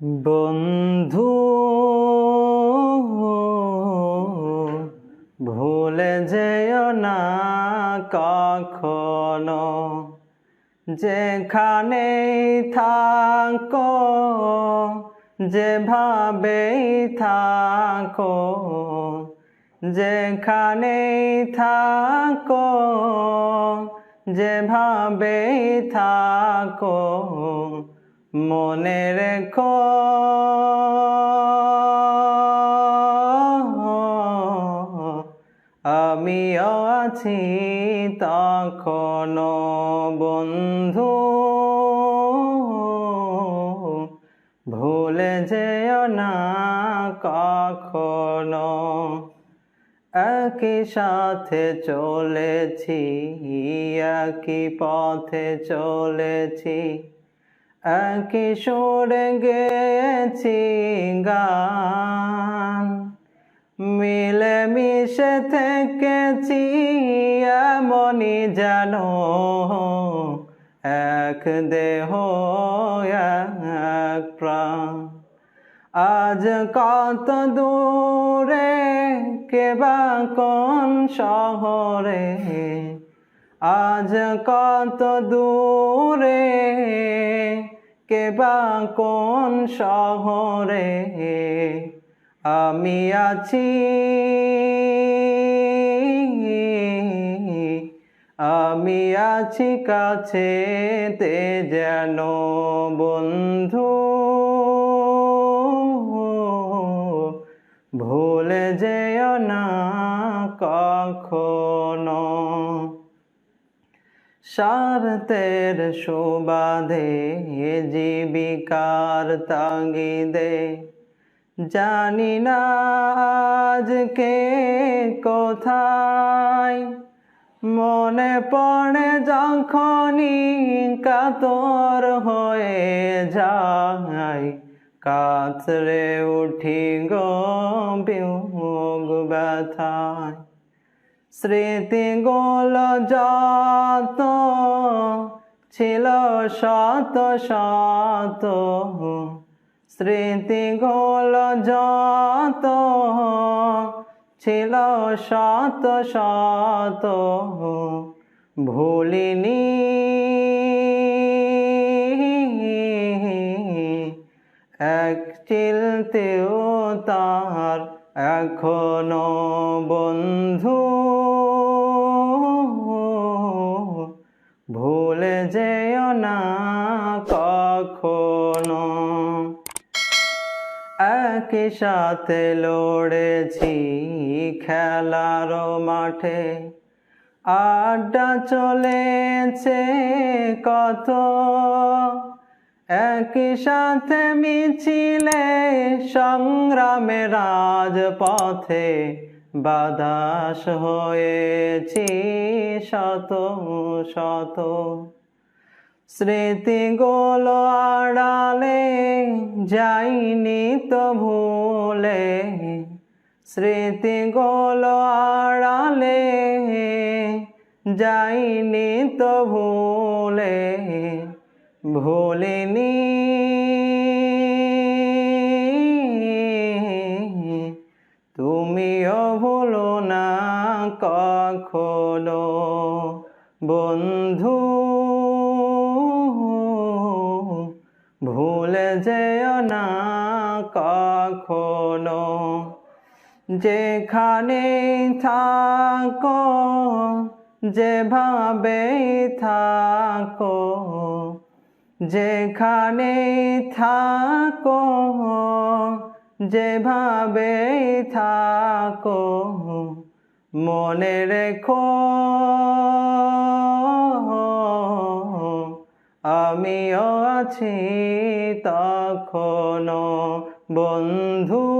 বন্ধু ভুলে যেও না কখনো। যেখানে থাকো যেভাবেই থাকো যেখানে থাকো যেভাবেই থাকো। মনে রেখো। আমিও আছি তখনো বন্ধু। ভুলে যেও না কখনো। একই সাথে চলেছি, একই পথে চলেছি। একই গেছি গান। মিলে মিশে থেকেছি, এমনই যেন এক দেহ, এক প্রাণ। আজ কত দূরে কেবা কোন শহরে? আজ কত দূরে কেবা কোন শহরে আমি আছি? আমি আছি কাছে তে যেন বন্ধু। ভুলে যেও না কখনো। স্বার্থের সুবাদে জীবিকার তাগিদে। জানি না আজকে কোথায়। মনে পড়ে যখনই কাতর হয়ে যায়। কাতরে উঠি গো বিয়োগ ব্যথায়। স্মৃতিগুল যত, ছিল শত শত। স্মৃতিগুল যত, ছিল শত শত। ভুলিনি এক চিলতেও তার এখনও বন্ধু। ভুলে যেও না কখনো। একই সাথে লড়েছি খেলার মাঠে। আড্ডা চলেছে কত। একই সাথে মিছিলে সংগ্রামে রাজপথে বাদাস হয়েছি শত শত। স্মৃতিগুলো আড়ালে যাইনি তো ভুলে। স্মৃতিগুলো আড়ালে যাইনি তো ভুলে। ভুলিনি তুমিও ভুলো না কখনো। বন্ধু, ভুলে যেও না কখনো। যেখানে থাকো, যেভাবে থাকো, যেখানে থাকো যেভাবে থাকো মনে রেখো আমিও আছি তখনো বন্ধু।